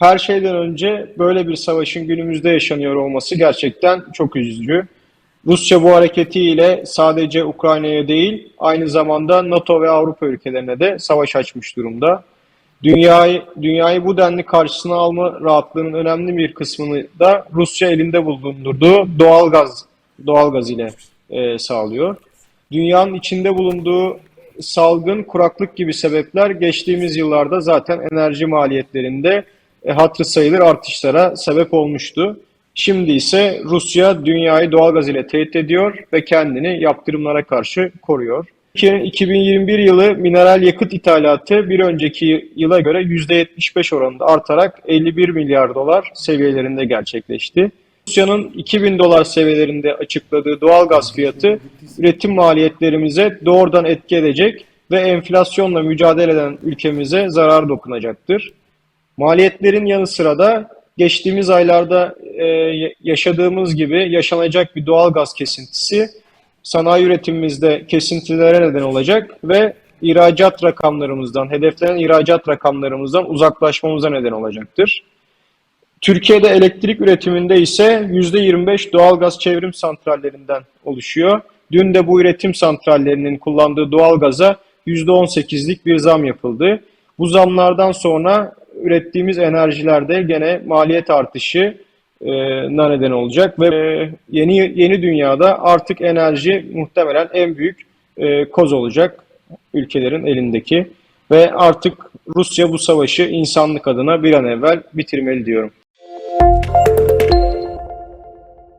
her şeyden önce böyle bir savaşın günümüzde yaşanıyor olması gerçekten çok üzücü. Rusya bu hareketiyle sadece Ukrayna'ya değil, aynı zamanda NATO ve Avrupa ülkelerine de savaş açmış durumda. Dünyayı, dünyayı bu denli karşısına alma rahatlığının önemli bir kısmını da Rusya elinde bulundurduğu doğal gaz doğal gaz ile e, sağlıyor. Dünyanın içinde bulunduğu salgın, kuraklık gibi sebepler geçtiğimiz yıllarda zaten enerji maliyetlerinde e, hatırı sayılır artışlara sebep olmuştu. Şimdi ise Rusya dünyayı doğalgaz ile tehdit ediyor ve kendini yaptırımlara karşı koruyor. Türkiye'nin 2021 yılı mineral yakıt ithalatı bir önceki yıla göre %75 oranında artarak 51 milyar dolar seviyelerinde gerçekleşti. Rusya'nın 2000 dolar seviyelerinde açıkladığı doğal gaz fiyatı üretim maliyetlerimize doğrudan etki edecek ve enflasyonla mücadele eden ülkemize zarar dokunacaktır. Maliyetlerin yanı sıra da geçtiğimiz aylarda e, yaşadığımız gibi yaşanacak bir doğal gaz kesintisi sanayi üretimimizde kesintilere neden olacak ve ihracat rakamlarımızdan, hedeflenen ihracat rakamlarımızdan uzaklaşmamıza neden olacaktır. Türkiye'de elektrik üretiminde ise %25 doğalgaz çevrim santrallerinden oluşuyor. Dün de bu üretim santrallerinin kullandığı doğalgaza %18'lik bir zam yapıldı. Bu zamlardan sonra ürettiğimiz enerjilerde gene maliyet artışı na neden olacak ve yeni yeni dünyada artık enerji muhtemelen en büyük e, koz olacak ülkelerin elindeki ve artık Rusya bu savaşı insanlık adına bir an evvel bitirmeli diyorum.